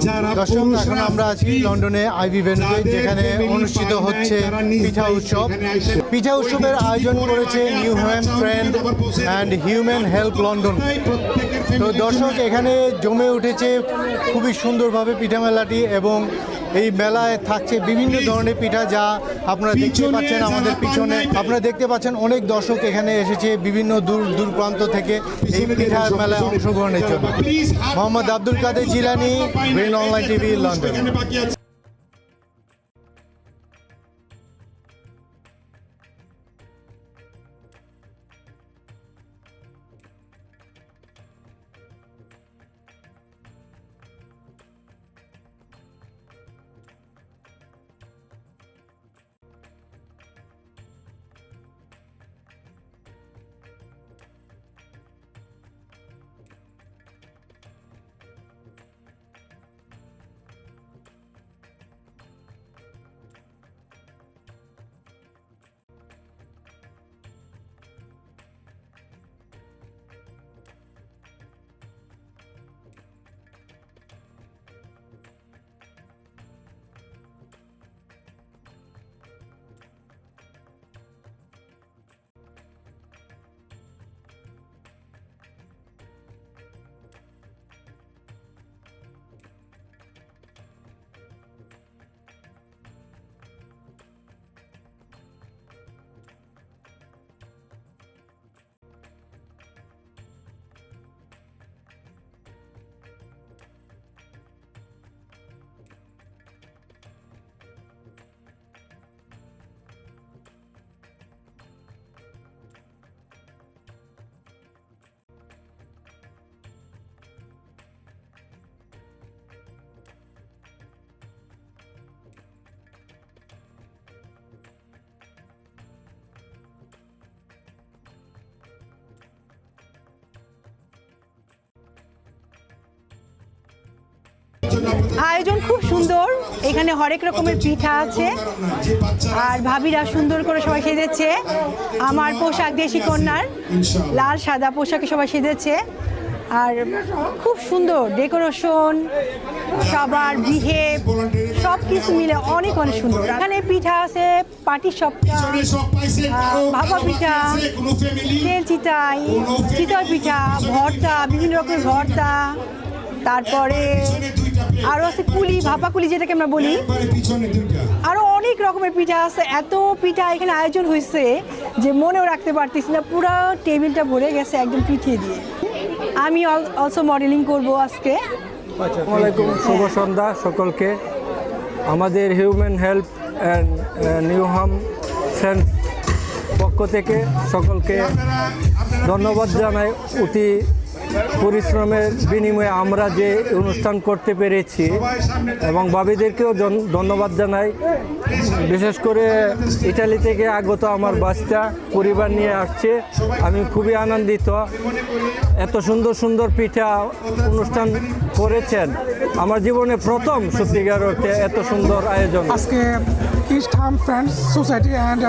দর্শক এখন আমরা আছি লন্ডনে আইভি ভেন্যুতে যেখানে অনুষ্ঠিত হচ্ছে পিঠা উৎসব। পিঠা উৎসবের আয়োজন করেছে Newham friend and human help London তো দর্শক এখানে জমে উঠেছে খুবই সুন্দরভাবে পিঠা মেলাটি এবং এই মেলায় থাকছে বিভিন্ন ধরনের পিঠা যা আপনারা দেখতে পাচ্ছেন আমাদের পিছনে। আপনারা দেখতে পাচ্ছেন অনেক দর্শক এখানে এসেছে বিভিন্ন দূর দূর প্রান্ত থেকে এই পিঠা মেলায় অংশগ্রহণের জন্য। Mohammad Abdul Kader Jilani green online TV London আয়োজন খুব সুন্দর। এখানে হরেক রকমের পিঠা আছে। আর ভাবিরা সুন্দর করে সবাই সেজেছে। আমার পোশাক দেশি কন্যার লাল, সাদা পোশাকে সবাই সেজেছে। আর খুব সুন্দর ডেকোরেশন, সবার বিহেভ সব কিছু মিলে অনেক অনেক সুন্দর। এখানে পিঠা আছে পাটি সপ্তাহ ভাপা পিঠা তেল চিটাই চিতল পিঠা, ভর্তা, বিভিন্ন রকমের ভর্তা তারপরে আরও আছে কুলি ভাপা কুলি যেটাকে আমরা বলি। আরও অনেক রকমের পিঠা আছে। এত পিঠা এখানে আয়োজন হয়েছে যে মনেও রাখতে পারতেছি না। পুরো টেবিলটা ভরে গেছে একদম পিঠিয়ে দিয়ে। আমি অলসো মডেলিং করব আজকে। আসসালামাইকুম শুভ সন্ধ্যা সকলকে। আমাদের human help and Newham friend পক্ষ থেকে সকলকে ধন্যবাদ জানাই। অতি পরিশ্রমের বিনিময়ে আমরা যে অনুষ্ঠান করতে পেরেছি এবং বাবিদেরকেও ধন্যবাদ জানাই। বিশেষ করে ইটালি থেকে আগত আমার বাচ্চা পরিবার নিয়ে আসছে। আমি খুবই আনন্দিত। এত সুন্দর সুন্দর পিঠা অনুষ্ঠান করেছেন। আমার জীবনে প্রথম সত্যিকার অর্থে এত সুন্দর আয়োজন। আজকে friends society and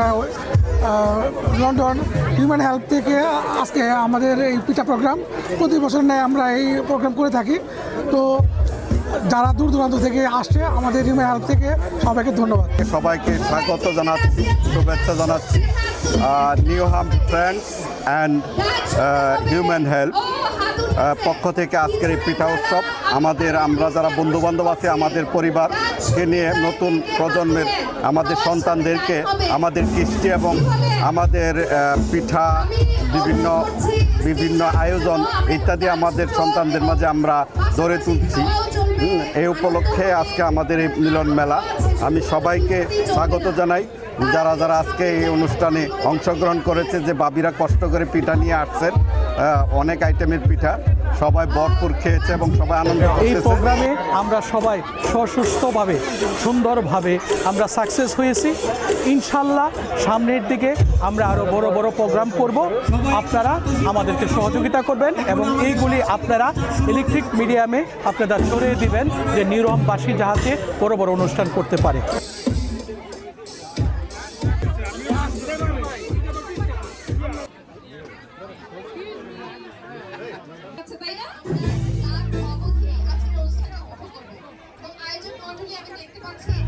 London human help থেকে আজকে আমাদের এই পিঠা প্রোগ্রাম প্রতি বছর নেয় আমরা এই প্রোগ্রাম করে থাকি। তো যারা দূর দূরান্ত থেকে আসছে, আমাদের হিউম্যান হেল্প থেকে সবাইকে ধন্যবাদ। সবাইকে স্বাগত জানাচ্ছি, শুভেচ্ছা জানাচ্ছি। নিউ হাম ফ্রেন্ডস অ্যান্ড হিউম্যান হেল্প পক্ষ থেকে আজকের এই পিঠা উৎসব। আমাদের আমরা যারা বন্ধু বান্ধব আছে, আমাদের পরিবারকে নিয়ে নতুন প্রজন্মের আমাদের সন্তানদেরকে, আমাদের কৃষ্টি এবং আমাদের পিঠা, বিভিন্ন বিভিন্ন আয়োজন ইত্যাদি আমাদের সন্তানদের মাঝে আমরা গড়ে তুলছি। এই উপলক্ষে আজকে আমাদের এই মিলন মেলা। আমি সবাইকে স্বাগত জানাই। যারা যারা আজকে এই অনুষ্ঠানে অংশগ্রহণ করেছে যে বাবিরা কষ্ট করে পিঠা নিয়ে আসছেন অনেক আইটেমের পিঠা। সবাই ভরপুর খেয়েছে এবং সবাই আনন্দ এই প্রোগ্রামে আমরা সবাই সসুস্থভাবে সুন্দরভাবে আমরা সাকসেস হয়েছি। ইনশাল্লাহ সামনের দিকে আমরা আরও বড় বড় প্রোগ্রাম করব। আপনারা আমাদেরকে সহযোগিতা করবেন এবং এইগুলি আপনারা ইলেকট্রিক মিডিয়ামে আপনারা ছড়িয়ে দিবেন যে নিরমবাসী যাহাতে বড় বড় অনুষ্ঠান করতে পারে। আচ্ছা তাই না আর ওকে আজকের অনুষ্ঠানে উপভোগ করবেন মণ্ডলী আমি দেখতে পাচ্ছি